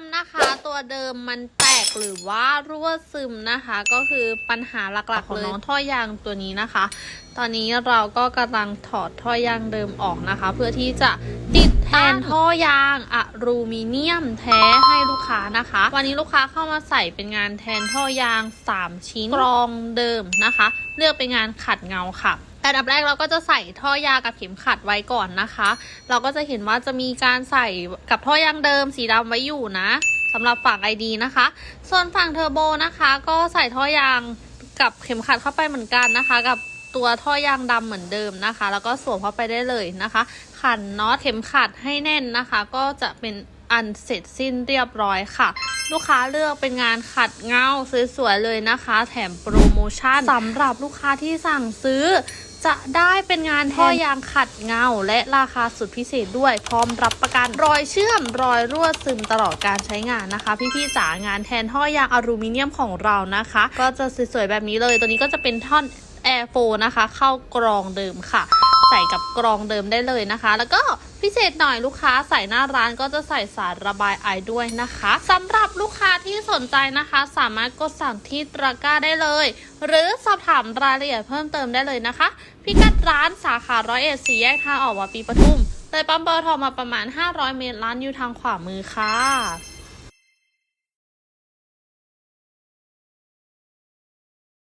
ำนะคะ ตัวเดิมมันแตกหรือว่ารั่วซึมนะคะ ก็คือปัญหาหลักๆของน้องท่อยางตัวนี้นะคะ ตอนนี้เราก็กำลังถอดท่อยางเดิมออกนะคะ เพื่อที่จะติดแทนท่อยางอะลูมิเนียมแท้ให้ลูกค้านะคะ วันนี้ลูกค้าเข้ามาใส่เป็นงานแทนท่อยาง 3 ชิ้นกรองเดิมนะคะ เลือกเป็นงานขัดเงาค่ะแต่ อันดับแรกเราก็จะใส่ท่อยางกับเข็มขัดไว้ก่อนนะคะ เราก็จะเห็นว่าจะมีการใส่กับท่อยางเดิมสีดำไว้อยู่นะสำหรับฝั่ง ID นะคะ ส่วนฝั่งเทอร์โบนะคะ ก็ใส่ท่อยางกับเข็มขัดเข้าไปเหมือนกันนะคะ กับตัวท่อยางดำเหมือนเดิมนะคะ แล้วก็สวมเข้าไปได้เลยนะคะ ขันน็อตเข็มขัดให้แน่นนะคะ ก็จะเป็นอันเสร็จสิ้นเรียบร้อยค่ะ ลูกค้าเลือกเป็นงานขัดเงาสวยๆเลยนะคะ แถมโปรโมชั่นสำหรับลูกค้าที่สั่งซื้อ จะได้เป็นงานท่อยางขัดเงา และราคาสุดพิเศษด้วย พร้อมรับประกันรอยเชื่อมรอยรั่วซึมตลอดการใช้งานนะคะ พี่ๆจ๋างานแทนท่อยางอลูมิเนียมของเรานะคะ ก็จะสวยๆแบบนี้เลย ตัวนี้ก็จะเป็นท่อน Air 4นะคะ เข้ากรองเดิมค่ะ ใส่กับกรองเดิมได้เลยนะคะ แล้วก็ พิเศษหน่อยลูกค้าใส่หน้าร้านก็จะใส่สารระบายไอด้วยนะคะสำหรับลูกค้าที่สนใจนะคะ สามารถกดสั่งที่ตะกร้าได้เลย หรือสอบถามรายละเอียดเพิ่มเติมได้เลยนะคะ พิกัดร้านสาขาร้อยเอ็ดสี่แยกทางออกวาปีปทุมเลยปั๊มเบอร์โทรมาประมาณ 500 เมตรร้านอยู่ทางขวามือค่ะ